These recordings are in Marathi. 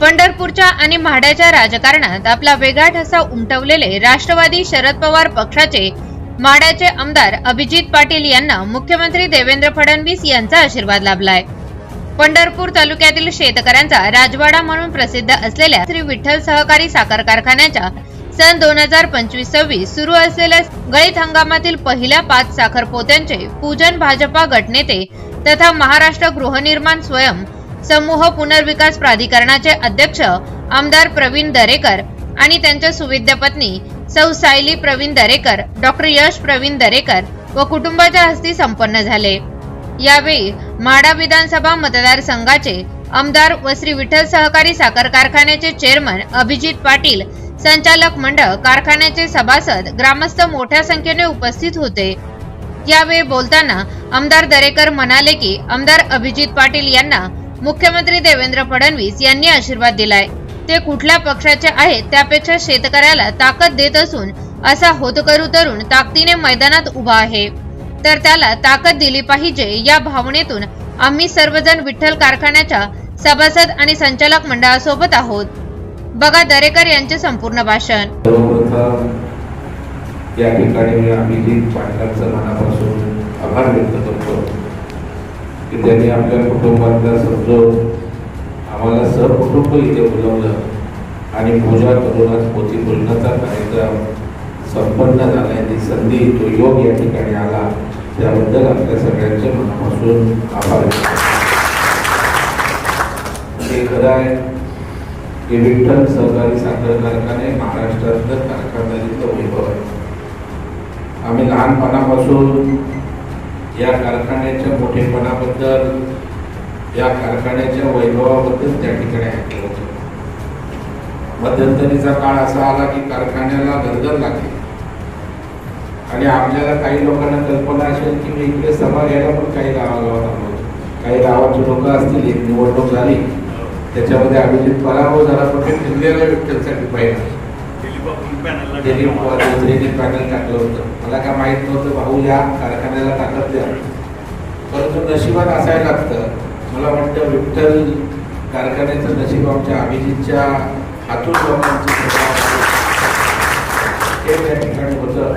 पंढरपूरच्या आणि म्हाड्याच्या राजकारणात आपला वेगळा ठसा उमटवलेले राष्ट्रवादी शरद पवार पक्षाचे माड्याचे आमदार अभिजित पाटील यांना मुख्यमंत्री देवेंद्र फडणवीस यांचा आशीर्वाद लाभलाय. पंढरपूर तालुक्यातील शेतकऱ्यांचा राजवाडा म्हणून प्रसिद्ध असलेल्या श्री विठ्ठल सहकारी साखर कारखान्याच्या सन दोन हजार पंचवीस सव्वीस सुरू असलेल्या गळीत हंगामातील पहिल्या पाच साखर पोत्यांचे पूजन भाजपा गटनेते तथा महाराष्ट्र गृहनिर्माण स्वयं समूह पुनर्विकास प्राधिकरणाचे अध्यक्ष आमदार प्रवीण दरेकर आणि त्यांच्या सुविद्य पत्नी सौ सायली प्रवीण दरेकर डॉक्टर यश प्रवीण दरेकर व कुटुंबाच्या हस्ती संपन्न झाले. यावेळी म्हाडा विधानसभा मतदारसंघाचे आमदार व श्री विठ्ठल सहकारी साखर कारखान्याचे चेअरमन अभिजित पाटील संचालक मंडळ कारखान्याचे सभासद ग्रामस्थ मोठ्या संख्येने उपस्थित होते. यावेळी बोलताना आमदार दरेकर म्हणाले की आमदार अभिजित पाटील यांना मुख्यमंत्री देवेंद्र फडणवीस यांनी आशीर्वाद दिलाय. ते कुठल्या पक्षाचे आहेत त्यापेक्षा शेतकऱ्याला ताकद देत असून असा होतकरू तरुण ताकदीने मैदानात उभा आहे. तर त्याला ताकद दिली पाहिजे या भावनेतून आम्ही सर्वजण विठ्ठल कारखान्याच्या सभासद आणि संचालक मंडळासोबत आहोत. बघा दरेकर यांचे संपूर्ण भाषण. या ठिकाणी मनापासून आभार व्यक्त करतो. की त्यांनी आपल्या कुटुंबातला समजून आम्हाला सहकुटुंब इथे बोलवलं. आणि पूजा करूनच पोथी बोलण्याचा कार्यक्रम संपन्न झाला ती संधी तो योग या ठिकाणी आला. त्याबद्दल आपल्या सगळ्यांच्या मनापासून आभार हे खरं आहे की विठ्ठल सहकारी साखर कारखाने महाराष्ट्रातलं कारखानदारीतलं वैभव आहे. आम्ही लहानपणापासून या कारखान्याच्या मोठेपणाबद्दल या कारखान्याच्या वैभवाबद्दल त्या ठिकाणी ऐकलं होतं. मध्यंतरीचा काळ असा आला की कारखान्याला गरगर लागली. आणि आपल्याला काही लोकांना कल्पना असेल की मी इकडे सभा घ्यायला पण काही गावागावात आलो काही गावाची लोक असतील एक निवडणूक झाली. त्याच्यामध्ये अभिजित पराभव झाला. पण ते फिरलेल्या विठ्ठलसाठी पाहिजे दिलीप दुसरीने पॅनल टाकलं होतं. मला काय माहीत नव्हतं भाऊ या कारखान्याला ताकद द्या. परंतु नशिबात असायला लागतं. मला वाटतं विठ्ठल कारखान्याचं नशीब आमच्या अभिजितच्या हातून हे त्या ठिकाणी होतं.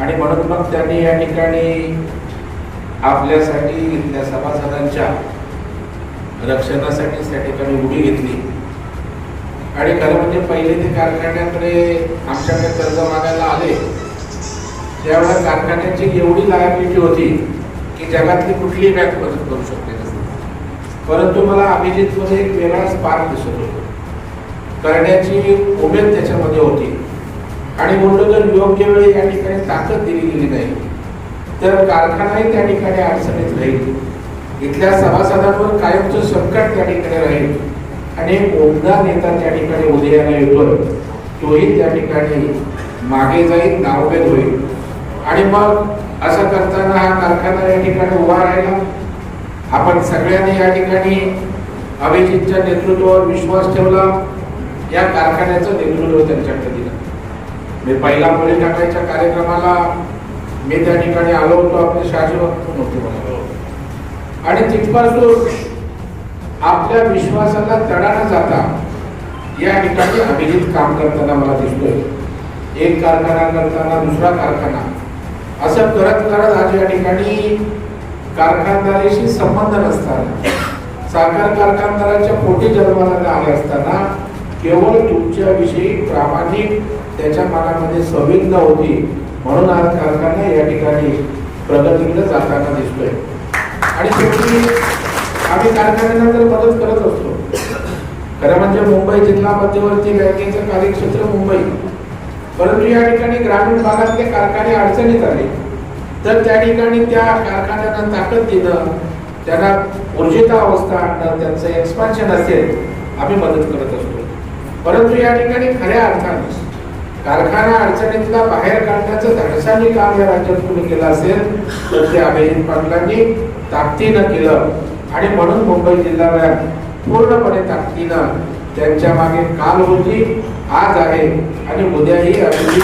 आणि म्हणून मग त्यांनी या ठिकाणी आपल्यासाठी इथल्या सभासदांच्या रक्षणासाठी त्या ठिकाणी उडी घेतली. आणि खरं म्हणजे पहिले ते कारखान्याकडे आमच्याकडे कर्ज मागायला आले त्यावेळेला कारखान्याची एवढी लायबिलिटी होती की जगातली कुठलीही बँक मदत करू शकते परंतु मला अभिजितमध्ये एक वेगळा स्पार्क दिसत होतो. करण्याची उमेद त्याच्यामध्ये होती. आणि म्हणून जर योग्य वेळी या ठिकाणी ताकद दिली गेली नाही तर कारखानाही त्या ठिकाणी अडचणीत राहील. इथल्या सभासदांवर कायमचं संकट त्या ठिकाणी राहील. आणि ओमदा नेता त्या ठिकाणी उदयाला येतोय तोही त्या ठिकाणी मागे जाईल नावभेद होईल. आणि मग असं करताना हा कारखाना या ठिकाणी उभा राहिला. आपण सगळ्यांनी या ठिकाणी अभिजितच्या नेतृत्वावर विश्वास ठेवला. या कारखान्याचं नेतृत्व त्यांच्याकडे दिलं मी पहिला पोळी टाकायच्या कार्यक्रमाला मी त्या ठिकाणी आलो होतो आपले शहाजी पण होते मला आणि तिथपासून आपल्या विश्वासाला तडा न जाता या ठिकाणी अभिजित काम करताना मला दिसतोय. एक कारखाना करताना दुसरा कारखाना. असं करत करत आज या ठिकाणी कारखानदारीशी संबंध नसताना साखर कारखानदाराच्या पोटी जन्माला आले असताना केवळ तुमच्याविषयी प्रामाणिक त्याच्या मनामध्ये संवेदना होती म्हणून आज कारखाना या ठिकाणी प्रगतीकडे जाताना दिसतोय. आणि शेवटी आम्ही कारखान्यांना तर मदत करत असतो. खरं म्हणजे मुंबई जिल्हा मध्यवर्ती बँकेचं कार्यक्षेत्र मुंबई. परंतु या ठिकाणी ग्रामीण भागातले कारखाने अडचणीत आले. तर त्या ठिकाणी त्या कारखान्यांना ताकद देणं त्यांना ऊर्जिता अवस्था आणणं त्यांचं एक्सपान्शन असेल आम्ही मदत करत असतो. परंतु या ठिकाणी खऱ्या अर्थाने कारखाना अडचणीतला बाहेर काढण्याचं धाडसाने काम या राज्यात कोणी केलं असेल तर ते अभिजित पाटलांनी ताकदीनं केलं. आणि म्हणून मुंबई जिल्हा बँक पूर्णपणे ताकदीनं त्यांच्या मागे काल होती आज आहे आणि उद्याही अभिजित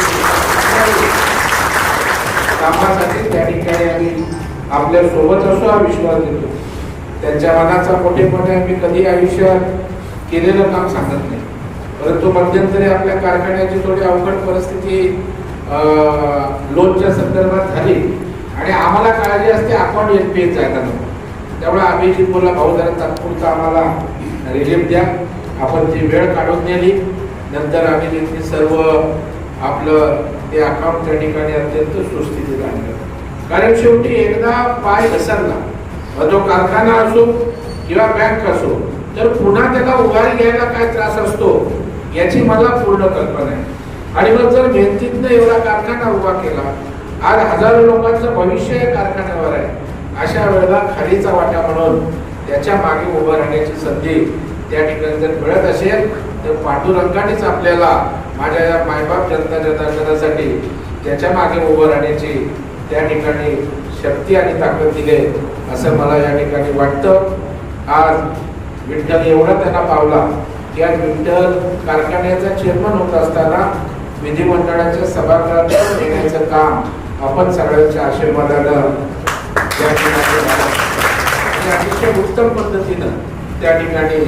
कामासाठी त्या ठिकाणी आम्ही आपल्यासोबत असो हा विश्वास देतो. त्यांच्या मनाचा मोठेपणे आम्ही कधी आयुष्यात केलेलं काम सांगत नाही. परंतु मध्यंतरी आपल्या कारखान्याची थोडी अवघड परिस्थिती लोनच्या संदर्भात झाली. आणि आम्हाला काळजी असते आपण एन पी एस जायला त्यामुळे आम्ही बोलला भाऊ जरा तात्पुरता आम्हाला रिलीफ द्या. आपण ती वेळ काढून नेली नंतर आम्ही तिथे सर्व आपलं ते अकाउंट त्या ठिकाणी अत्यंत सुस्थितीत आणलं. कारण शेवटी एकदा पाय घसरला मग तो कारखाना असो किंवा बँक असो तर पुन्हा त्याला उभारी घ्यायला काय त्रास असतो याची मला पूर्ण कल्पना आहे. आणि मग जर मेहनतीतनं एवढा कारखाना उभा केला आज हजारो लोकांचं भविष्य या कारखान्यावर आहे. अशा वेळेला खालीचा वाटा म्हणून त्याच्यामागे उभं राहण्याची संधी त्या ठिकाणी जर मिळत असेल तर पांडुरंगानेच आपल्याला माझ्या या मायबाप जनता जनार्दनासाठी त्याच्यामागे उभं राहण्याची त्या ठिकाणी शक्ती आणि ताकद दिले असं मला या ठिकाणी वाटतं. आज विठ्ठल एवढा त्यांना पावला की आज विठ्ठल कारखान्याचा चेअरमन होत असताना विधिमंडळाच्या सभागृहात नेण्याचं काम आपण सगळ्यांच्या आशीर्वादानं त्या ठिकाणी अतिशय उत्तम पद्धतीनं त्या ठिकाणी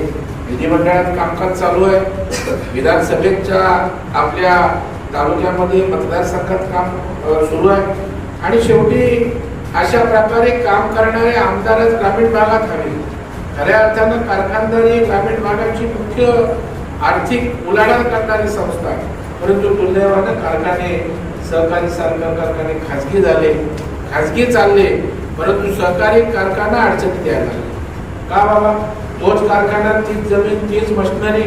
विधिमंडळात कामकाज चालू आहे. विधानसभेच्या आपल्या तालुक्यामध्ये मतदारसंघात काम सुरू आहे. आणि शेवटी अशा प्रकारे काम करणारे आमदारच ग्रामीण भागात हवे. खऱ्या अर्थानं कारखानदारी ग्रामीण भागाची मुख्य आर्थिक उलाढाल करणारी संस्था आहे. परंतु दुर्दैवानं कारखाने सहकारी सारखा कारखाने खाजगी झाले खाजगी चालले परंतु सहकारी कारखाना अडचणीत यायला का बाबा? तोच कारखाना तीच जमीन तीच मशिनरी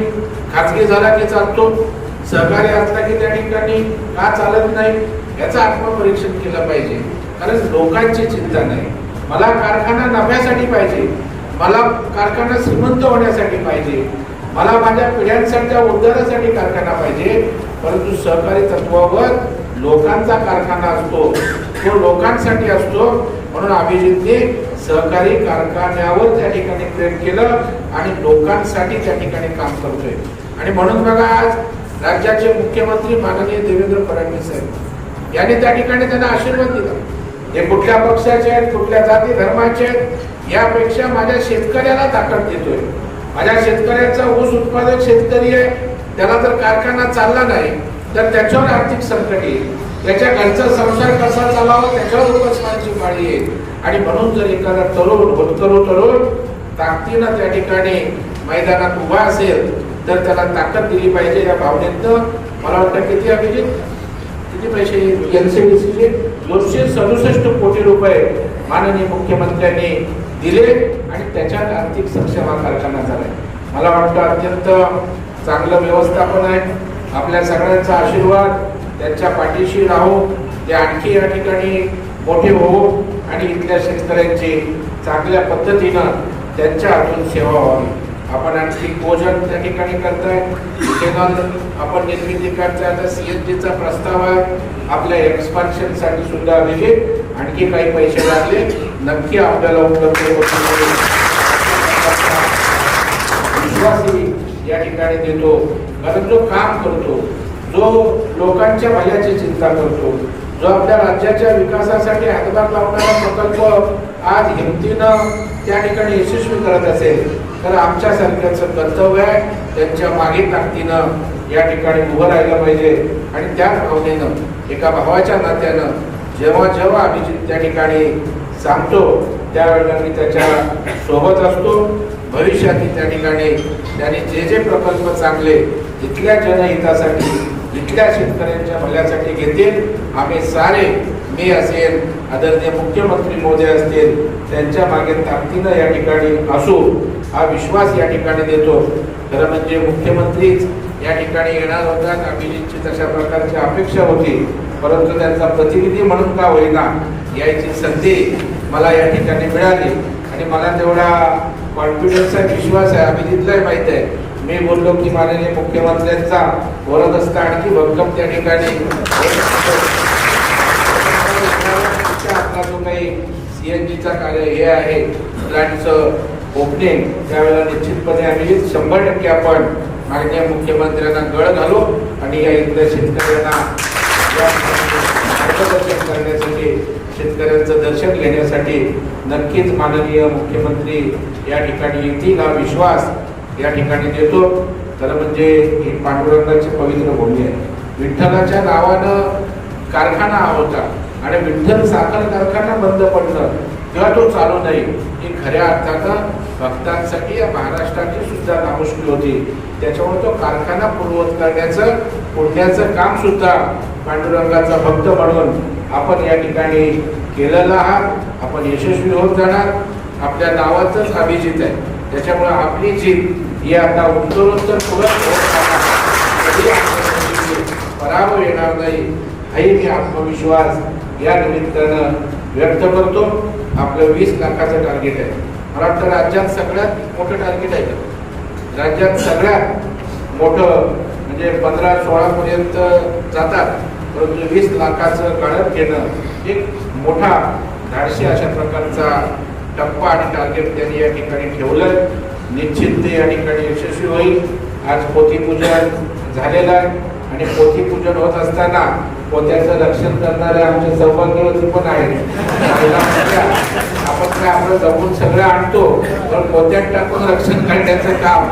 खाजगी झाला की चालतो? सहकारी असला की त्या ठिकाणी का चालत नाही? याचं आत्मपरीक्षण केलं पाहिजे. कारण लोकांची चिंता नाही. मला कारखाना नफ्यासाठी पाहिजे. मला कारखाना श्रीमंत होण्यासाठी पाहिजे. मला माझ्या पिढ्यांसाठीच्या उद्धारासाठी कारखाना पाहिजे. परंतु सहकारी तत्वावर लोकांचा कारखाना असतो. तो लोकांसाठी असतो. म्हणून अभिजितने सहकारी कारखान्यावर त्या ठिकाणी प्रेम केलं आणि लोकांसाठी त्या ठिकाणी काम करतोय. आणि म्हणून बघा आज राज्याचे मुख्यमंत्री माननीय देवेंद्र फडणवीस साहेब यांनी त्या ठिकाणी त्यांना आशीर्वाद दिला. हे कुठल्या पक्षाचे आहेत कुठल्या जाती धर्माचे आहेत यापेक्षा माझ्या शेतकऱ्याला ताकद देतोय. माझ्या शेतकऱ्याचा ऊस उत्पादक शेतकरी आहे त्याला जर कारखाना चालला नाही तर त्याच्यावर आर्थिक संकट येईल. त्याच्या घरचा संसार कसा चालावा त्याच्यावर उपासनाची पाळी आहे. आणि म्हणून जर एखादा तरुण होतकरू तरुण ताकदीनं त्या ठिकाणी मैदानात उभा असेल तर त्याला ताकद दिली पाहिजे या भावनेतनं. मला वाटतं किती अभिजित? किती पैसे एनसीडीसीचे दोनशे सदुसष्ट कोटी रुपये माननीय मुख्यमंत्र्यांनी दिले आणि त्याच्यात आर्थिक सक्षम हा कारखाना झाला मला वाटतं अत्यंत चांगलं व्यवस्थापन आहे. आपल्या सगळ्यांचा आशीर्वाद. त्यांच्या पाठीशी राहू ते आणखी या ठिकाणी मोठे होऊ आणि इथल्या शेतकऱ्यांची चांगल्या पद्धतीनं त्यांच्या हातून सेवा व्हावी. आपण आणखी भोजन त्या ठिकाणी करताय. इथेनॉल आपण निर्मिती करताय. आता सी एस जीचा प्रस्ताव आहे. आपल्या एक्सपान्शनसाठी सुद्धा आलेले आणखी काही पैसे लागले. नक्की आपल्याला उपलब्ध होतील. विश्वासही या ठिकाणी देतो. कारण जो काम करतो जो लोकांच्या भल्याची चिंता करतो जो आपल्या राज्याच्या विकासासाठी हातभार लावणारा प्रकल्प आज हिमतीनं त्या ठिकाणी यशस्वी करत असेल तर आमच्यासारख्याचं कर्तव्य आहे त्यांच्या मागे ताकदीनं या ठिकाणी उभं राहिलं पाहिजे. आणि त्याच भावनेनं एका भावाच्या नात्यानं जेव्हा जेव्हा अभिजित त्या ठिकाणी सांगतो त्यावेळेला मी त्याच्या सोबत असतो. भविष्यात त्या ठिकाणी त्यांनी जे जे प्रकल्प चांगले इथल्या जनहितासाठी इथल्या शेतकऱ्यांच्या भल्यासाठी घेतील. आम्ही सारे मी असेल आदरणीय मुख्यमंत्री मोदी असतील त्यांच्या मागे ताकदीनं या ठिकाणी असू हा विश्वास या ठिकाणी देतो. खरं म्हणजे मुख्यमंत्रीच या ठिकाणी येणार होता अभिजितची तशा प्रकारची अपेक्षा होती. परंतु त्यांचा प्रतिनिधी म्हणून का होईना यायची संधी मला या ठिकाणी मिळाली. आणि मला तेवढा कॉन्फिडन्स आहे विश्वास आहे अभिजितलाही माहीत आहे. मी बोललो की माननीय मुख्यमंत्र्यांचा वरदस्त आणखी भक्कम त्या ठिकाणी. आता जो काही जीचा कार्य हे आहे. प्लॅनचं ओपनिंग त्यावेळेला निश्चितपणे आम्ही शंभर टक्के आपण माननीय मुख्यमंत्र्यांना गळ घालू आणि या इथल्या शेतकऱ्यांना मार्गदर्शन करण्यासाठी शेतकऱ्यांचं दर्शन घेण्यासाठी नक्कीच माननीय मुख्यमंत्री या ठिकाणी येतील हा विश्वास या ठिकाणी देतो तर म्हणजे ही पांडुरंगाची पवित्र भूमी आहे. विठ्ठलाच्या नावानं कारखाना हा होता आणि विठ्ठल साखर कारखाना बंद पडलं. तेव्हा तो चालू नाही. ही खऱ्या अर्थानं भक्तांसाठी या महाराष्ट्राची सुद्धा नामुष्की होती. त्याच्यामुळे तो कारखाना पूर्वत करण्याचं पुण्याचं काम सुद्धा पांडुरंगाचा भक्त म्हणून आपण या ठिकाणी केलेलं आहात. आपण यशस्वी होत जाणार. आपल्या नावाचंच अभिजित आहे. त्याच्यामुळे आपली जीत ही आता उत्तरोत्तर पुढे पराभव येणार नाही हाही मी आत्मविश्वास या निमित्तानं व्यक्त करतो. आपलं वीस लाखाचं टार्गेट आहे. मला वाटतं राज्यात सगळ्यात मोठं टार्गेट आहे. राज्यात सगळ्यात मोठं म्हणजे पंधरा सोळापर्यंत जातात. परंतु वीस लाखाचं काढत घेणं एक मोठा धाडशी अशा प्रकारचा टप्पा आणि टार्गेट त्यांनी या ठिकाणी ठेवलं निश्चित ते या ठिकाणी यशस्वी होईल. आज पोथीपूजन झालेलं आहे आणि पोथीपूजन होत असताना पोत्याचं रक्षण करणारे आमचे सौभाग्यवती पण आहेत. आपण काय आपलं जमून सगळं आणतो पण पोत्यात टाकून रक्षण करण्याचं काम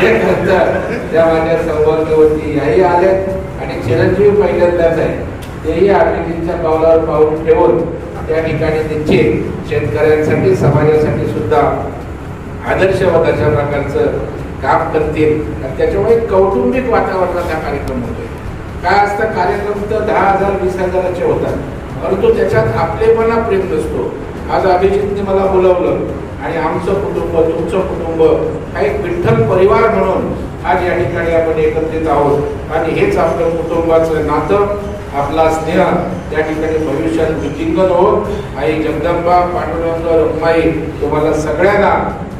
जे करतं त्या माझ्या सौभाग्यवती याही आल्यात आणि चिरंजीवी पहिल्यांदाच आहे. तेही अभिजीतच्या पावलावर पाऊल ठेवून त्या ठिकाणी निश्चित शेतकऱ्यांसाठी समाजासाठी सुद्धा आदर्शवत अशा प्रकारचं काम करतील. आणि त्याच्यामुळे कौटुंबिक वातावरणात हा कार्यक्रम होतोय. काय असतं कार्यक्रम तर दहा हजार वीस हजाराचे होतात. परंतु त्याच्यात आपलेपणा प्रेम नसतो. आज अभिजितने मला बोलावलं आणि आमचं कुटुंब तुमचं कुटुंब हा एक विठ्ठल परिवार म्हणून आज या ठिकाणी आपण एकत्रित आहोत. आणि हेच आपलं कुटुंबाचं नातं. आपला स्नेह त्या ठिकाणी भविष्यात वृद्धिंगत हो आई जगदंबा पांडुरंग रखमाई तुम्हाला सगळ्यांना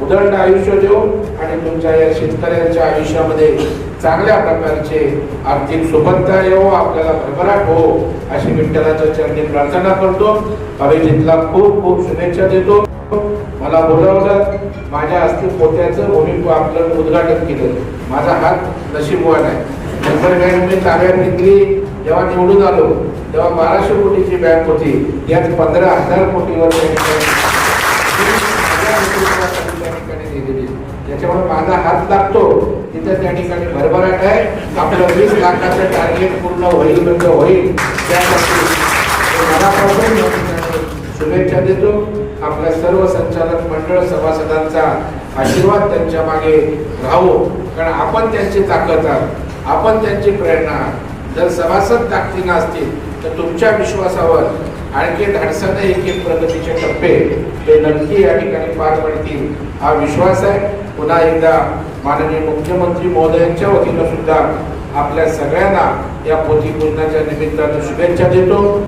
उदंड आयुष्य देऊ आणि तुमच्या या शेतकऱ्यांच्या आयुष्यामध्ये चांगल्या प्रकारचे आर्थिक सुबत्ता येऊ आपल्याला भरभराट हो अशी विठ्ठलाच्या चरणी प्रार्थना करतो. अभिजितला खूप खूप शुभेच्छा देतो. मला बोलावलं माझ्या हस्ते पोत्याचं भूमी आपलं उद्घाटन केलं. माझा हात नशीबवान आहे. नंतर मी ताब्यात घेतली जेव्हा निवडून आलो तेव्हा बाराशे कोटीची बँक होती. यात पंधरा हजार कोटीवर त्याच्यामुळे माझा हात लागतो. तिथे त्या ठिकाणी भरभराट आहे. आपलं वीस लाखाचं टार्गेट पूर्ण होईल म्हणजे होईल. त्यासाठी मनापासून या शुभेच्छा देतो. आपल्या सर्व संचालक मंडळ सभासदांचा आशीर्वाद त्यांच्या मागे राहू. कारण आपण त्यांची ताकद आहात. आपण त्यांची प्रेरणा आहात. जर सभासद ताकदीनं असतील तर तुमच्या विश्वासावर आणखी धाडसानं एक एक प्रगतीचे टप्पे ते नक्की या ठिकाणी पार पडतील. हा विश्वास आहे. पुन्हा एकदा माननीय मुख्यमंत्री महोदयांच्या वतीनं सुद्धा आपल्या सगळ्यांना या पोथी पूजनाच्या निमित्तानं शुभेच्छा देतो.